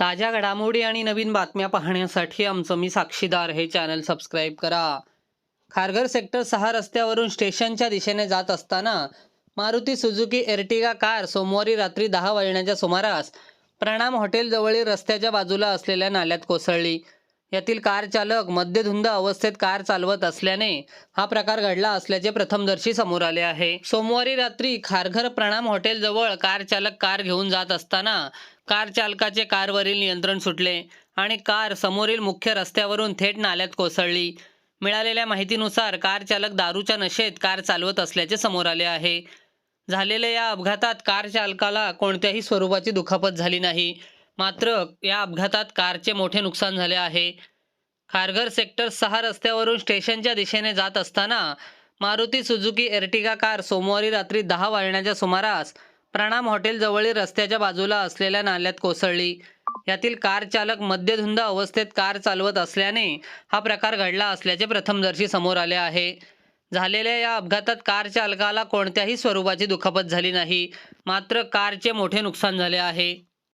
ताज्या घडामोडी आणि नवीन बातम्या पाहण्यासाठी आमचं मी साक्षीदार हे चॅनल सबस्क्राईब करा. खारघर सेक्टर सहा रस्त्यावरून स्टेशनच्या दिशेने जात असताना मारुती सुझुकी एर्टिगा कार सोमवारी रात्री दहा वाजण्याच्या सुमारास प्रणाम हॉटेलजवळील रस्त्याच्या बाजूला असलेल्या नाल्यात कोसळली. यातील कार चालक मद्यधुंद अवस्थेत कार चालवत असल्याने हा प्रकार घडला असल्याचे प्रथमदर्शी समोर आले आहे. सोमवारी रात्री खारघर प्रणाम हॉटेलजवळ कार चालक कार घेऊन जात असताना कार चालकाचे कारवरील नियंत्रण सुटले आणि कार समोरील मुख्य रस्त्यावरून थेट नाल्यात कोसळली. मिळालेल्या माहितीनुसार कार चालक दारूच्या नशेत कार चालवत असल्याचे समोर आले आहे. झालेल्या या अपघातात कार चालकाला कोणत्याही स्वरूपाची दुखापत झाली नाही. मात्र या अपघातात कारचे मोठे नुकसान झाले आहे. खारघर सेक्टर सहा रस्त्यावरून स्टेशनच्या दिशेने जात असताना मारुती सुझुकी एर्टिगा कार सोमवारी रात्री दहा वाजण्याच्या सुमारास प्रणाम हॉटेलजवळील रस्त्याच्या बाजूला असलेल्या नाल्यात कोसळली. यातील कार चालक मद्यधुंद अवस्थेत कार चालवत असल्याने हा प्रकार घडला असल्याचे प्रथमदर्शी समोर आले आहे. झालेल्या या अपघातात कार चालकाला कोणत्याही स्वरूपाची दुखापत झाली नाही. मात्र कारचे मोठे नुकसान झाले आहे.